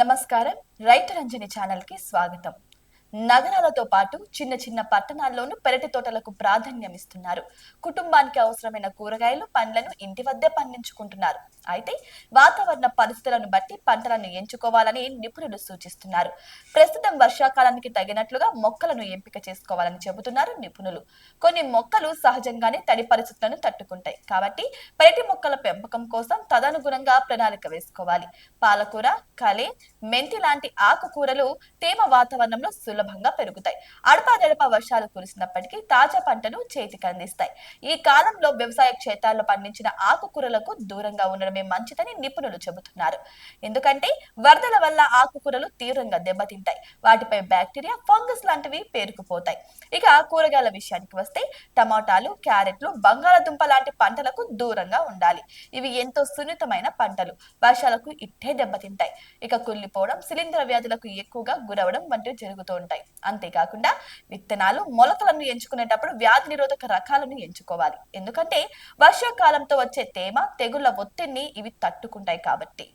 నమస్కారం. రైతు రంజని ఛానల్కి స్వాగతం. నగరాలతో పాటు చిన్న చిన్న పట్టణాల్లోనూ పెరటి తోటలకు ప్రాధాన్యం ఇస్తున్నారు కుటుంబానికి అవసరమైన కూరగాయలు పండ్లను ఇంటి వద్దే పండించుకుంటున్నారు. అయితే వాతావరణ పరిస్థితులను బట్టి పంటలను ఎంచుకోవాలని నిపుణులు సూచిస్తున్నారు. ప్రస్తుతం వర్షాకాలానికి తగినట్లుగా మొక్కలను ఎంపిక చేసుకోవాలని చెబుతున్నారు నిపుణులు. కొన్ని మొక్కలు సహజంగానే తడి పరిస్థితులను తట్టుకుంటాయి. కాబట్టి పెరటి మొక్కల పెంపకం కోసం తదనుగుణంగా ప్రణాళిక వేసుకోవాలి. పాలకూర కలే మెంతి లాంటి ఆకుకూరలు తేమ వాతావరణంలో సులభంగా పెరుగుతాయి. అడపాదడపా వర్షాలు కురిసినప్పటికీ తాజా పంటను చేతికి అందిస్తాయి. ఈ కాలంలో వ్యవసాయ క్షేత్రాల్లో పండించిన ఆకుకూరలకు దూరంగా ఉండడమే మంచిదని నిపుణులు చెబుతున్నారు. ఎందుకంటే వరదల వల్ల ఆకుకూరలు తీవ్రంగా దెబ్బతింటాయి. వాటిపై బ్యాక్టీరియా ఫంగస్ లాంటివి పేరుకుపోతాయి. ఇక కూరగాయల విషయానికి వస్తే టమాటాలు క్యారెట్లు బంగాళాదుంప లాంటి పంటలకు దూరంగా ఉండాలి. ఇవి ఎంతో సున్నితమైన పంటలు. వర్షాలకు ఇట్టే దెబ్బతింటాయి. ఇక కుళ్ళిపోవడం శిలీంధ్ర వ్యాధులకు ఎక్కువగా గురవడం వంటివి జరుగుతూ ఉంటాయి. అంతేకాకుండా విత్తనాలు మొలకలను ఎంచుకునేటప్పుడు వ్యాధి నిరోధక రకాలను ఎంచుకోవాలి. ఎందుకంటే వర్షాకాలంతో వచ్చే తేమ తెగుళ్ళ ఒత్తిడిని ఇవి తట్టుకుంటాయి కాబట్టి.